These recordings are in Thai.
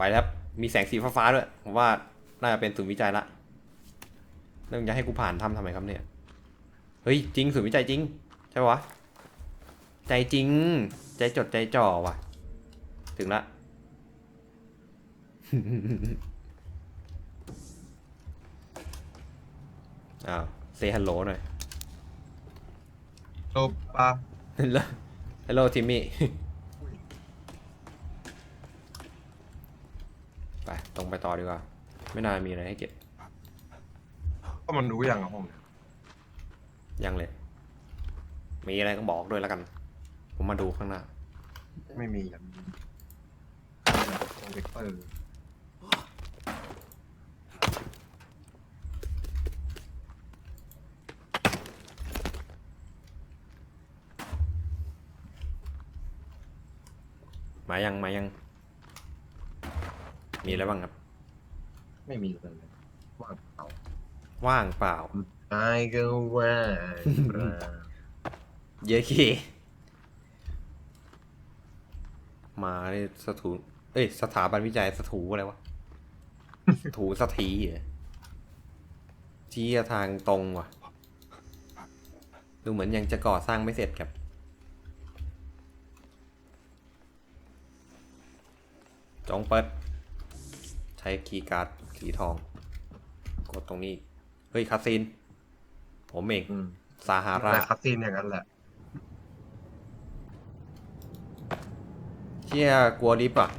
ไปแล้วครับ มีแสงสีฟ้าๆด้วย ผมว่าน่าจะเป็นศูนย์วิจัยละแล้วมึงจะให้กูผ่านถ้ำทำไมครับเนี่ย เฮ้ยจริงศูนย์วิจัยจริง ใช่ปะวะ ใจจริง ใจจดใจจ่อว่ะ ถึงละ อ้าวเซฮัลโหลหน่อยโลปลาฮัลโหลฮัลโหลทิมมี่ ไป ต รงไปต่อดีกว่า ไม่น่ามีอะไรให้เก็บก็มันรู้อย่างอะผมยังเลย มีอะไรก็บอกด้วยแล้วกัน ผมมาดูข้างหน้า ไม่มีอย่างนี้โปรเจคเตอร์มายังมายัง มีอะไรบ้างครับ ไม่มีเลยว่างเปล่าว่างเปล่าไอ้ก็ว่างเปล่าเยอะขี้มาในสถู เอ้ย สถาบันวิจัยสถูอะไรวะ ถูสถีเหรอชี้ทางตรงว่ะ ดูเหมือนยังจะก่อสร้างไม่เสร็จครับ จงเปิด ใช้คีย์การ์ดสีทอง กดตรงนี้ เฮ้ยคาซีนผมเองอืมซาฮาราแต่คัสซีนอย่างนั้นแหละ เชี่ยกลัวลิฟต์อะ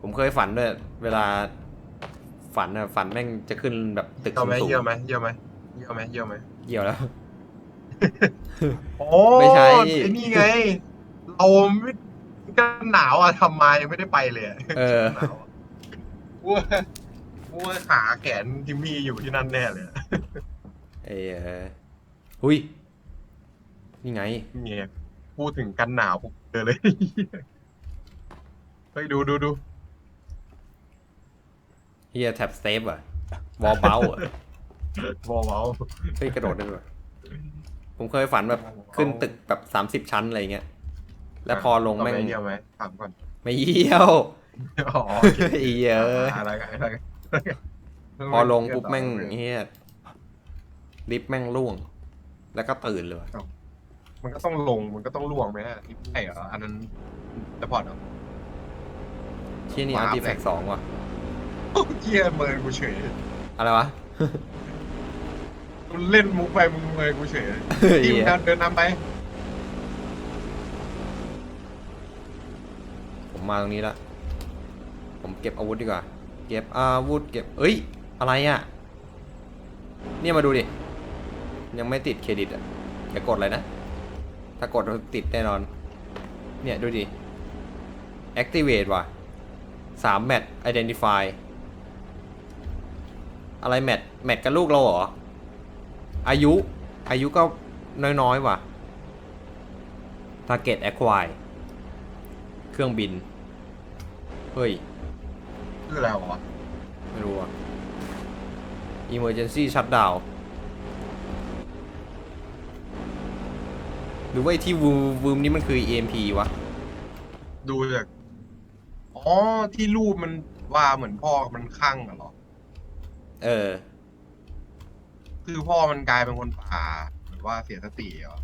ผมเคยฝันด้วย เวลา ฝันอะฝันแม่งจะขึ้นแบบตึกเยี่ยวไหมสูงเยี่ยวไหมเยี่ยวไหมเยี่ยวไหมเยี่ยวไหมๆเกี่ยวแล้ว โอ้ไม่ใช่ไอ้นี่ไง เราไม่ก็หนาวอะทำมายังไม่ได้ไปเลยอะเออ หนาว อะว่าว่าหาแขนทิมมี่อยู่ที่นั่นแน่เลยอะเออหุยนี่ไงนี่ไงพูดถึงกันหนาวผมเจอเลยเฮ้ยดูดูดูเฮียแท็บเซฟอะวอลเบลอะวอลเมาเฮ้ยกระโดดได้ด้วย ผมเคยฝันแบบขึ้นตึกแบบสามสิบ30 ชั้นอะไรเงี้ย แล้วพอลงแม่งเยี่ยวไหมถามก่อน ไม่เยี่ยว อ๋อโอเคไอ้เหี้ยเอะอะไรกันอะไรกันพอลงปุ๊บแม่งเฮียลิฟต์แม่งร่วง แล้วก็ตื่นเลยว่ะมันก็ต้องลงมันก็ต้องล่วงไหมฮะใช่เหรออันนั้นจะพอร์ตเหรอเชี่ยนี่ว้าอาบร์ติแฟกเลยสองว่ะโอ้เยี่ยเมินกูเฉยอะไรวะมึงเล่นมุกไปมึงเมินกูเฉยเฮ้ยทีมงานเดินนำไป ผมมาตรงนี้ละ ผมเก็บอาวุธดีกว่า เก็บอาวุธเก็บ เอ้ย อะไรอะ เนี่ยมาดูดิ ยังไม่ติดเครดิตอะ อย่ากดเลยนะ ถ้ากดติดแน่นอน เนี่ยดูดิ activate ว่ะสามแมท identify อะไรแมท แมทกับลูกเราเหรอ อายุ อายุก็น้อยๆว่ะ target acquire เครื่องบิน เฮ้ย คืออะไรวะไม่รู้อะ emergency shutdown หรือว่าไอ้ที่วูวูมนี่มันคือ EMP วะ ดูจากอ๋อที่รูปมันว่าเหมือนพ่อมันคลั่งอะเหรอ เออ คือพ่อมันกลายเป็นคนป่าหรือว่าเสียสติเหรอ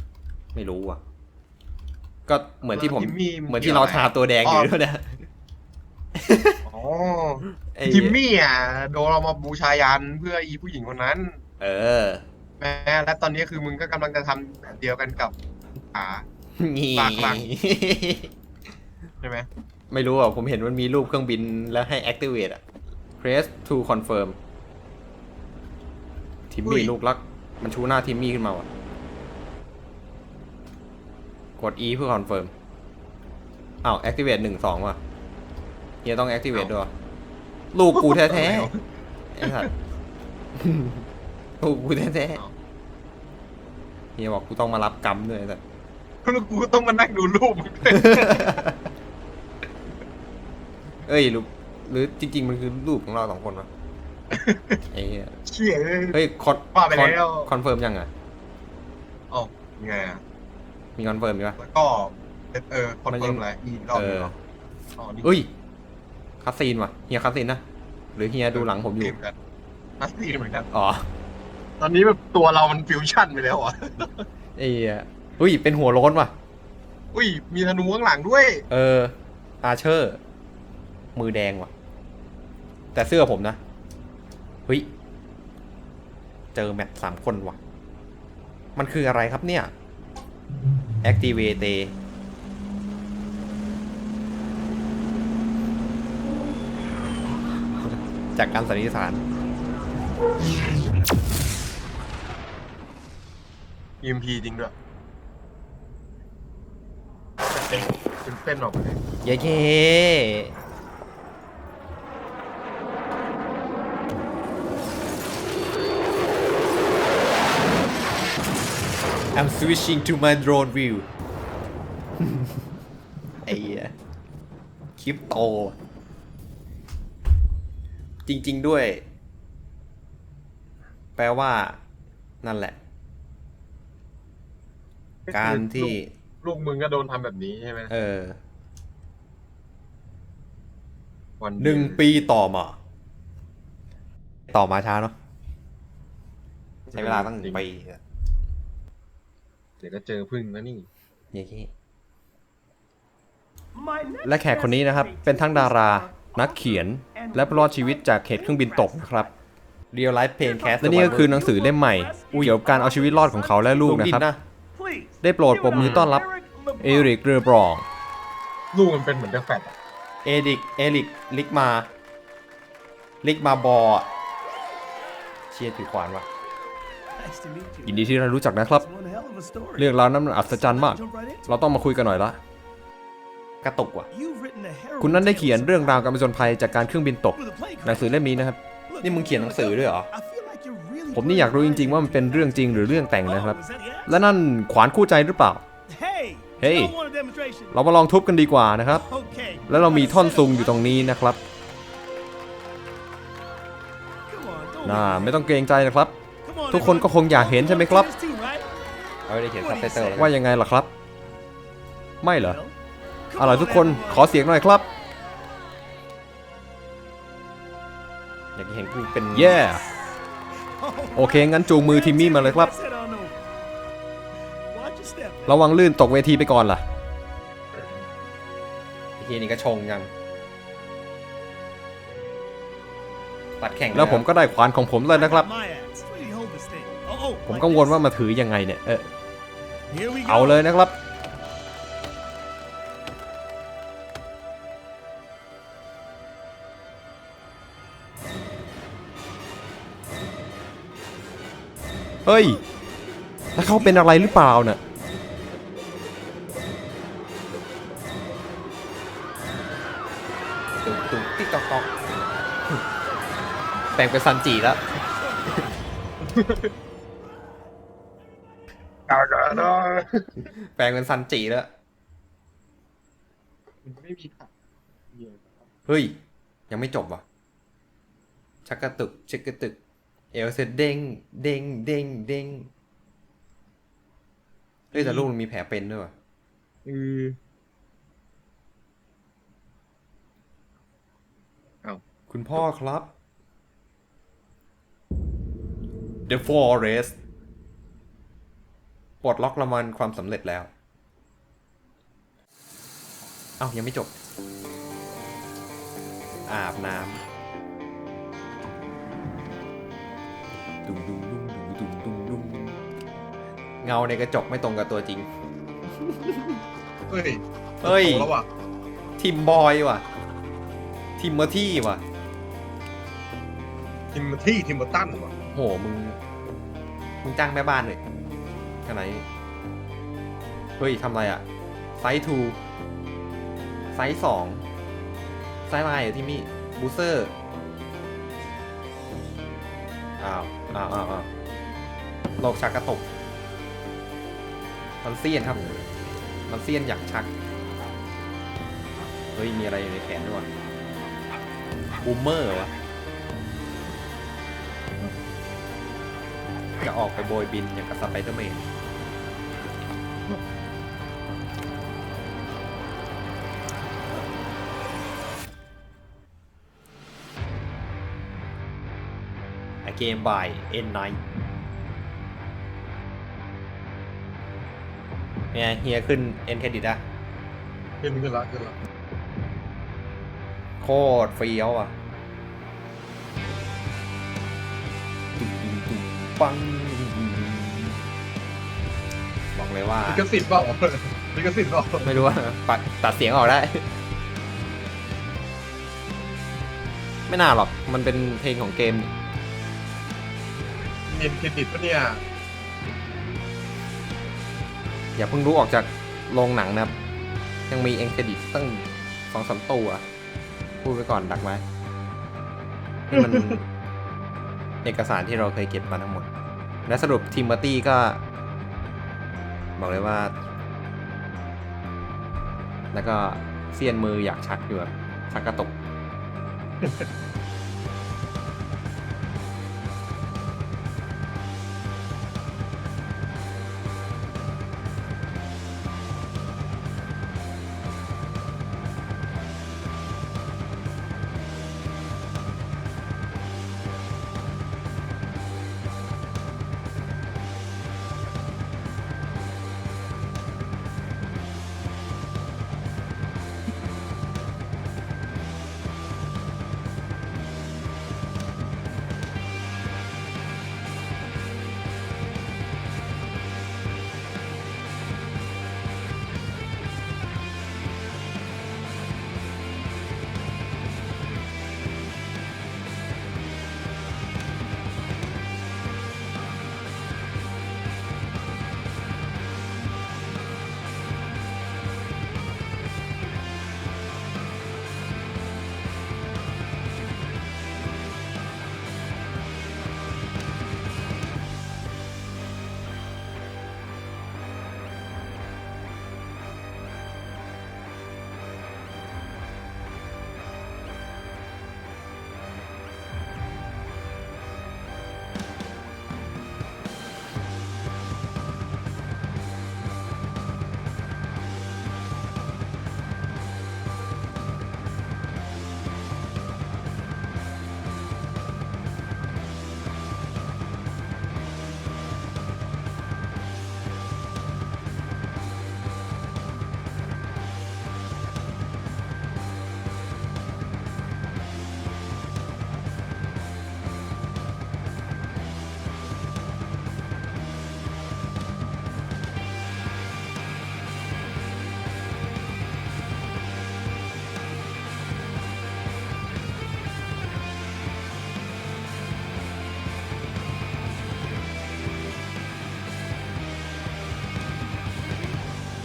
ไม่รู้อะ ก็เหมือนที่ผมทิมมี่เหมือนที่เราทาตัวแดงอยู่ด้วยนะ อ๋อไอ้ทิมมี่อะโดนเรามาบูชายันเพื่ออีผู้หญิงคนนั้น เออแม้และตอนนี้คือมึงก็กำลังจะทำแบบเดียวกันกับป่า นี่ปากหลัง ใช่ไหมไม่รู้อะ ผมเห็นมันมีรูปเครื่องบินแล้วให้ activate อะ press to confirm ทิมมี่ลูกรัก มันชูหน้าทิมมี่ขึ้นมาว่ะ กด E เพื่อ confirm อ้าว activate หนึ่งสองว่ะ เฮียต้อง activate ด้วยวะลูกกูแท้ๆไอ้สัสลูกกูแท้ๆเฮียบอกกูต้องมารับกรรมด้วยไอ้สัสแล้วกูก็ต้องมานั่งดูรูปมึงด้วยเอ้ยหรือหรือจริง ๆ มันคือรูปของเราสองคนวะไอ้เหี้ยเชี่ยเลย เฮ้ยคอนว่าไปแล้ว คอนเฟิร์มยังอะอ๋อไงอะมีคอนเฟิร์มไหมวะแล้วก็เออคอนเฟิร์มอะไรอีกรอบเอนึงอเหรออ๋อนี่ เอ้ย คาคัสซีนว่ะเฮียคัสซีนนะ หรือเฮียดูหลังผมอยู่เหมือนกันนัสซีเหมือนกัน อ๋อตอนนี้แบบตัวเรามันฟิวชั่นไปแล้วอะ ไอ้เหี้ยอุ้ย เป็นหัวโล้นว่ะ อุ้ย มีธนูข้างหลังด้วย เออ อาเชอร์ มือแดงว่ะ แต่เสื้อผมนะเฮ้ย เจอแมทสามคนว่ะ มันคืออะไรครับเนี่ย Activate จากการสันนิษฐาน EMP จริงด้วยเป็นเป็นออกมาเลยเย้เย้ I'm switching to my drone view ไอ้เหี้ยคลิปโต จริง ๆ ด้วย แปลว่า นั่นแหละ การที่ ลูกมึงก็โดนทำแบบนี้ใช่ไหมเออวันหนึ่งปีต่อมา ต่อมาช้าเนาะใช้เวลาตั้งหนึ่งปีเดี๋ยวก็เจอพึ่งนะนี่เย้และแขกคนนี้นะครับเป็นทั้งดารา นักเขียน และผู้รอดชีวิตจากเหตุเครื่องบินตกนะครับ Real Life Pain Cast และนี่ก็คือหนังสือเล่มใหม่เกี่ยวกับการเอาชีวิตรอดของเขาและลูกนะครับ ได้โปรดปรบมือต้อนรับเอริกเรือบรอง ลูกมันเป็นเหมือนเดอะแฟตอะเอริกเอริกลิกมา ลิกมาบอร์อะเชียร์ถือขวานวะยินดีที่ได้รู้จักนะครับ เรื่องราวนั้นมันอัศจรรย์มาก เราต้องมาคุยกันหน่อยละ กระตุกว่ะ คุณนั้นได้เขียนเรื่องราวการผจญภัยจากการเครื่องบินตก หนังสือเล่มนี้นะครับ นี่มึงเขียนหนังสือด้วยเหรอ ผมนี่อยากรู้จริง ๆ ว่ามันเป็นเรื่องจริงหรือเรื่องแต่งนะครับ และนั่นขวานคู่ใจหรือเปล่า เฮ้ Hey, ยเราเรามาลองทุบกันดีกว่านะครับ แล้แล้ววเราเรามีมีท่ท่ออนนซุซุงงออยู่ยู่ตตรรงงนี้นี้นะครับน่าน่าไม่ไม่ต้ต้อองงเกเกรรงงใจใจนะนะคครัรับบทุทุกกคคนนก็ก็คคงงอยากกอายเห็เห็นนใช่ใช่ไหไหมมคครัรับบไม่ได้เขียนซับไตเติลว่ายังไงล่ะครับ ไม่เหรอเอาล่ะไรทุกคนขอเสียงหน่อยครับ อยากเห็นกูเป็นแย่ โอเค งั้นจูงมือทิมมี่มาเลยครับ ระวังลื่นตกเวทีไปก่อนล่ะไอ้เฮียนี่ก็ชงยังตัดแข่งแล้วผมก็ได้ขวานของผมแล้วนะครับ ผมกังวลว่ามาถือยังไงเนี่ย เออเอาเลยนะครับ เฮ้ย แล้วเขาเป็นอะไรหรือเปล่าเนี่ยตุ้งตุ้งติ๊กตอกตอกแปลงเป็นซันจิแล้วกากาเนาะแปลงเป็นซันจิแล้ว ไม่มีค่ะเฮ้ย ยังไม่จบว่ะชักกระตุกชักกระตุก เอลเซเด้งเด้งเด้งเด้งเฮ้ยแต่ลูกมันมีแผลเป็นด้วยว่ะอือคุณพ่อครับ The Forest ปลดล็อกรางวัลความสำเร็จแล้ว เอ้ายังไม่จบ อาบน้ำ ดุงดุงดุงดุงดุงดุงดุงเงาในกระจกไม่ตรงกับตัวจริง เฮ้ยเฮ้ย โตแล้วว่ะทีมบอยว่ะทีมเมอร์ที่ว่ะ ทิมเบอร์ที่ทิมเบอร์ตันว่ะโห มึง มึงจ้างแม่บ้านเลยขนาดนี้เฮ้ยทำอะไรอะไซส์ทูไซส์สองไซส์ไลน์เหรอที่มีบูเซอร์ อ้าว อ้าวอ้าวอ้าวโลกชักกระตกมันเซียนครับ มันเซียนอยากชัก เฮ้ย มีอะไรอยู่ในแขนด้วยบูมเมอร์วะจะออกไปโบยบินอย่างกับสไปเดอร์แมน Game by N9 เนี่ยเฮียขึ้น N Credit อะขึ้นขึ้นละขึ้นละโคตรเฟี้ยวอะตุ้มตุ้มตุ้มปัง บอกเลยว่า ลิขสิทธิ์เปล่าลิขสิทธิ์เปล่าไม่รู้ว่าปัดตัดเสียงออกได้ ไม่น่าหรอก มันเป็นเพลงของเกม เน็ตเครดิตปะเนี่ย อย่าเพิ่งรู้ออกจากโรงหนังนะครับ ยังมีเอ็นเครดิตตั้งสองสามตัวพูดไปก่อนดักไว้นี่มัน เอกสารที่เราเคยเก็บมาทั้งหมด และสรุปทีมเมอร์ตี้ก็ บอกเลยว่า แล้วก็เสียนมืออยากชักอยู่แบบชักกระตก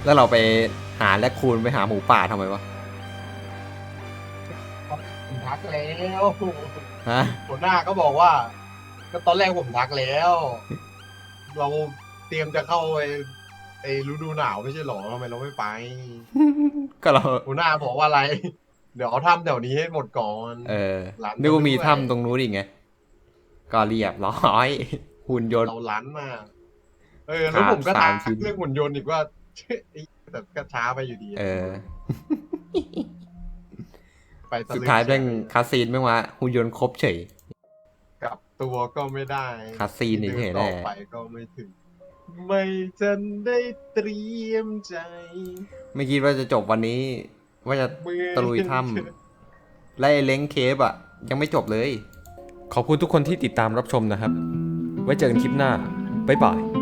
แล้วเราไปหาและคูณไปหาหมูป่าทำไมวะผมทักแล้วฮะหัวหน้าก็บอกว่า ก็ตอนแรกผมทักแล้ว เราเตรียมจะเข้าไอ้ไอ้ฤดูหนาวไม่ใช่หรอทำไมเราไม่ไปก็เราหัวหน้าบอกว่าอะไร เดี๋ยวเอาทำแถวนี้ให้หมดก่อนเออร้านนึกว่ามีด้วยถ้ำตรงนู้นอีกไงก็เรียบร้อย หุ่นยนต์เราล้านมากเออแล้วผมก็ขาทัดกสามชิ้นเรื่องหุ่นยนต์อีกว่าไอ้ แต่ก็ช้าไปอยู่ดี เออ ไปตะลึงสุดท้ายแม่งคาสซีนแม่งว่าหุ่นยนต์ครบเฉย กลับตัวก็ไม่ได้คาสซีนนี่เฉยต่แน่อไปก็ไม่ถึง ไม่ทันได้เตรียมใจ ไม่คิดว่าจะจบวันนี้ ว่าจะเมื่อตะลุยถ้ำและไอ้เล้งเคฟอะ ยังไม่จบเลย ขอบคุณทุกคนที่ติดตามรับชมนะครับ ไว้เจอกันคลิปหน้า บ๊ายบาย